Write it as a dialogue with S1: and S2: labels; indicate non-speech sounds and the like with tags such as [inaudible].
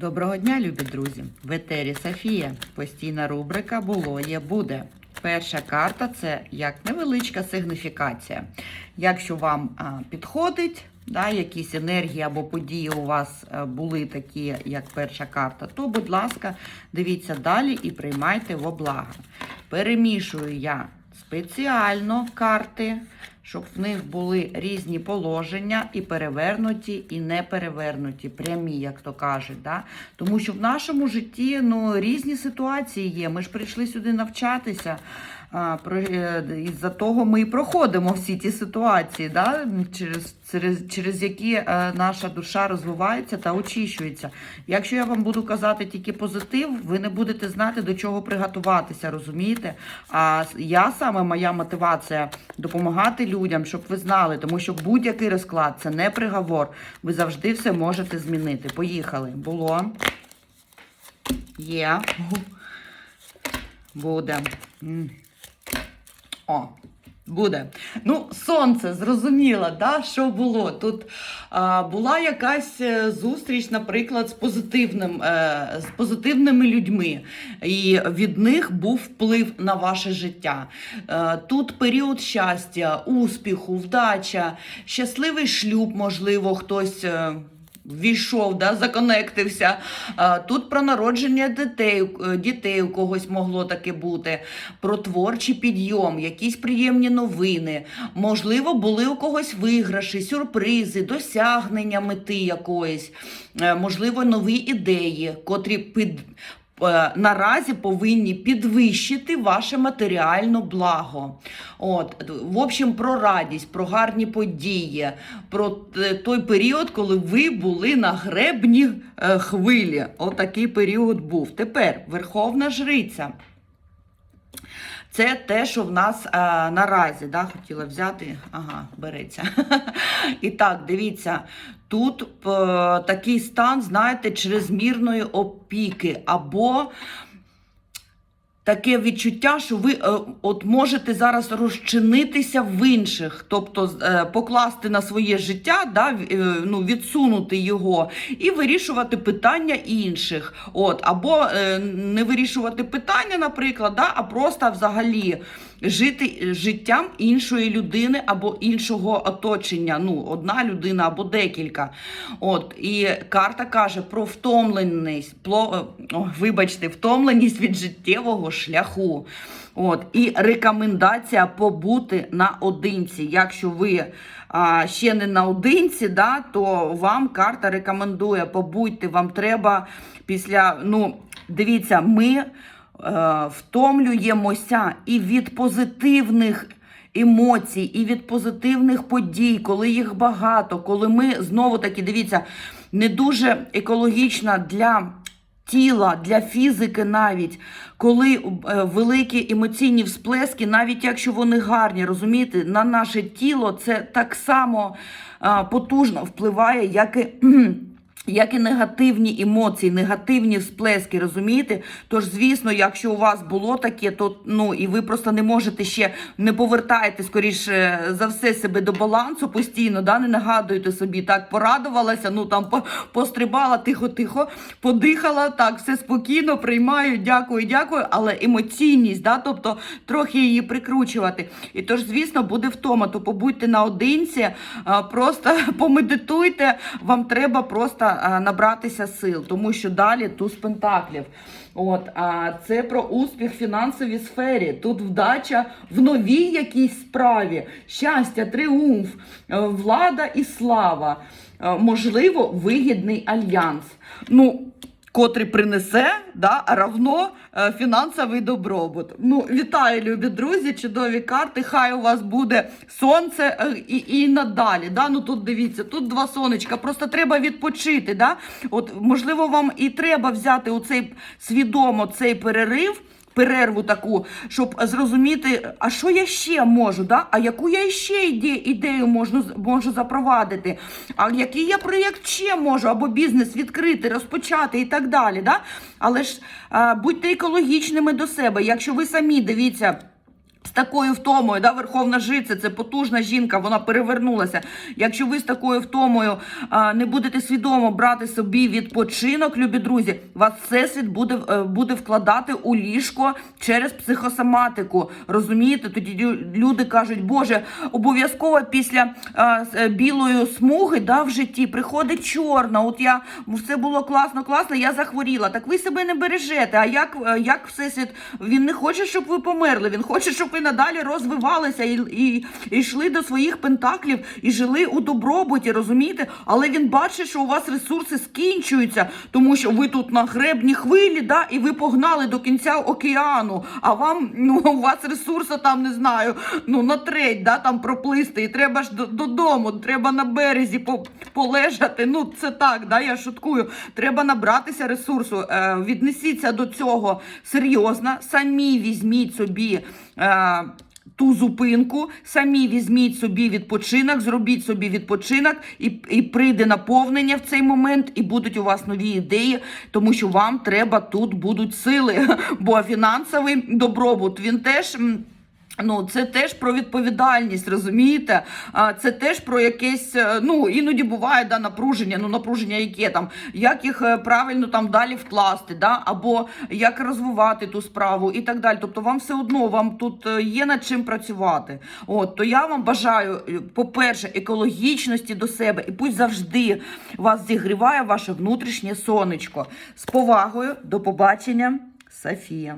S1: Доброго дня, любі друзі! В етері Софія. Постійна рубрика Було є буде. Перша карта це як невеличка сигніфікація. Якщо вам підходить, да, якісь енергії або події у вас були такі, як перша карта, то, будь ласка, дивіться далі і приймайте во благо. Перемішую я спеціально карти, щоб в них були різні положення, і перевернуті, і не перевернуті, прямі, як то кажуть. Да? Тому що в нашому житті ну, різні ситуації є. Ми ж прийшли сюди навчатися. Е, із-за того ми і проходимо всі ті ситуації, да? через, через, через які е, наша душа розвивається та очищується. Якщо я вам буду казати тільки позитив, ви не будете знати, до чого приготуватися, розумієте? А я саме моя мотивація допомагати людям, щоб ви знали, тому що будь-який розклад це не приговор. Ви завжди все можете змінити. Поїхали. Було. Є. Буде. О, буде. Ну, сонце, зрозуміло, да, що було. Тут а, була якась е, зустріч, наприклад, з, позитивним, е, з позитивними людьми, і від них був вплив на ваше життя. Е, тут період щастя, успіху, вдача, щасливий шлюб, можливо, хтось. е, Ввійшов, да, законектився. Тут про народження дітей, е, дітей у когось могло таке бути, про творчий підйом, якісь приємні новини. Можливо, були у когось виграші, сюрпризи, досягнення мети якоїсь, Е, можливо, нові ідеї, котрі під. Е, Наразі повинні підвищити ваше матеріальне благо. От, в общем, про радість, про гарні події, про той період, коли ви були на гребні е, хвилі. Отакий період був. Тепер Верховна Жриця. Це те, що в нас е, наразі, да, хотіла взяти, ага, береться. [laughs] І так, дивіться, тут е, такий стан, знаєте, чрезмірної опіки, або таке відчуття, що ви е, от можете зараз розчинитися в інших, тобто е, покласти на своє життя, да, е, ну, відсунути його і вирішувати питання інших. От, або не вирішувати питання, наприклад, да, а просто взагалі жити життям іншої людини або іншого оточення. Ну, одна людина або декілька. От, і карта каже про втомленість, пло, о, вибачте, втомленість від життєвого шляху. От, і рекомендація побути наодинці. Якщо ви а, ще не наодинці, да, то вам карта рекомендує побудьте, вам треба після, ну, дивіться, ми втомлюємося і від позитивних емоцій, і від позитивних подій, коли їх багато, коли ми знову таки дивіться, не дуже екологічна для. Тіла для фізики навіть, коли е, великі емоційні всплески, навіть якщо вони гарні, розумієте, на наше тіло це так само е, потужно впливає, як і як і негативні емоції, негативні всплески, розумієте? Тож, звісно, якщо у вас було таке, то ну і ви просто не можете ще не повертаєте скоріше за все себе до балансу постійно, да, не нагадуєте собі, так порадувалася, ну там пострибала тихо-тихо, подихала, так, все спокійно, приймаю, дякую, дякую, але емоційність, да, тобто трохи її прикручувати. І тож, звісно, буде втома, то побудьте наодинці, просто [laughs] помедитуйте, вам треба просто а, набратися сил, тому що далі туз пентаклів. От, а це про успіх в фінансовій сфері. Тут вдача в новій якійсь справі, щастя, тріумф, е, влада і слава. Е, Можливо, вигідний альянс. Ну, котрий принесе да, равно е, фінансовий добробут. Ну, вітаю, любі друзі, чудові карти. Хай у вас буде сонце е, і, і надалі. Да? Ну тут дивіться, тут два сонечка. Просто треба відпочити. Да? От, можливо, вам і треба взяти у цей свідомо цей перерив. Перерву таку, щоб зрозуміти, а що я ще можу, да? а яку я ще іде, ідею можу, можу запровадити, а який я проєкт ще можу, або бізнес відкрити, розпочати і так далі. Да? Але ж а, будьте екологічними до себе. Якщо ви самі дивіться. З такою втомою, да, Верховна Жиця, це потужна жінка, вона перевернулася. Якщо ви з такою втомою а, не будете свідомо брати собі відпочинок, любі друзі, вас всесвіт буде, е, буде вкладати у ліжко через психосоматику. Розумієте? Тоді люди кажуть, Боже, обов'язково після а, е, білої смуги да, в житті приходить чорна. От я все було класно, класно, я захворіла. Так ви себе не бережете. А як, е, як всесвіт? Він не хоче, щоб ви померли. Він хоче, щоб ви надалі розвивалися і, і, і йшли до своїх пентаклів і жили у добробуті, розумієте? Але він бачить, що у вас ресурси скінчуються, тому що ви тут на гребні хвилі, да, і ви погнали до кінця океану. А вам ну у вас ресурсу там не знаю, ну на треть, да, там проплисти. І треба ж додому, треба на березі полежати. Ну це так, да, я шуткую. Треба набратися ресурсу. Е, віднесіться до цього серйозно. Самі візьміть собі. Е, ту зупинку, самі візьміть собі відпочинок, зробіть собі відпочинок, і, і прийде наповнення в цей момент, і будуть у вас нові ідеї, тому що вам треба тут будуть сили. [laughs] Бо фінансовий добробут він теж. Ну, це теж про відповідальність, розумієте? Це теж про якесь, е, ну іноді буває да, напруження. Ну, напруження яке там, як їх е, правильно там далі вкласти, да? або як розвивати ту справу і так далі. Тобто, вам все одно вам тут е, є над чим працювати. От то я вам бажаю, по-перше, екологічності до себе, і пусть завжди вас зігріває ваше внутрішнє сонечко. З повагою, до побачення, Софія.